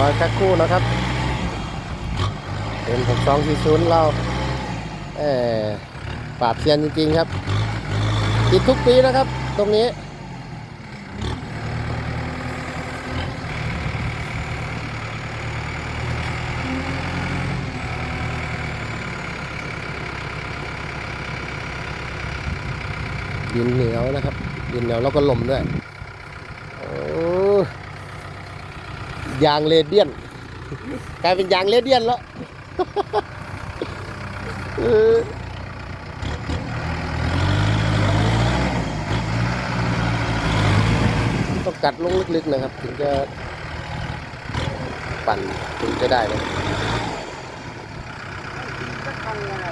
ร้อยแพ็คคู่นะครับ เป็นหกสองสี่ศูนย์เราเออปราบเซียนจริงๆครับติดทุกปีนะครับ ตรงนี้ดินเหนียวนะครับ ดินเหนียวแล้วก็ลมด้วยโอ้ ยางเรเดียน กลายเป็นยางเรเดียนแล้วต้องกัดลงลึกๆนะครับ ถึงจะปั่นถึงจะได้นะก็ทำอะไร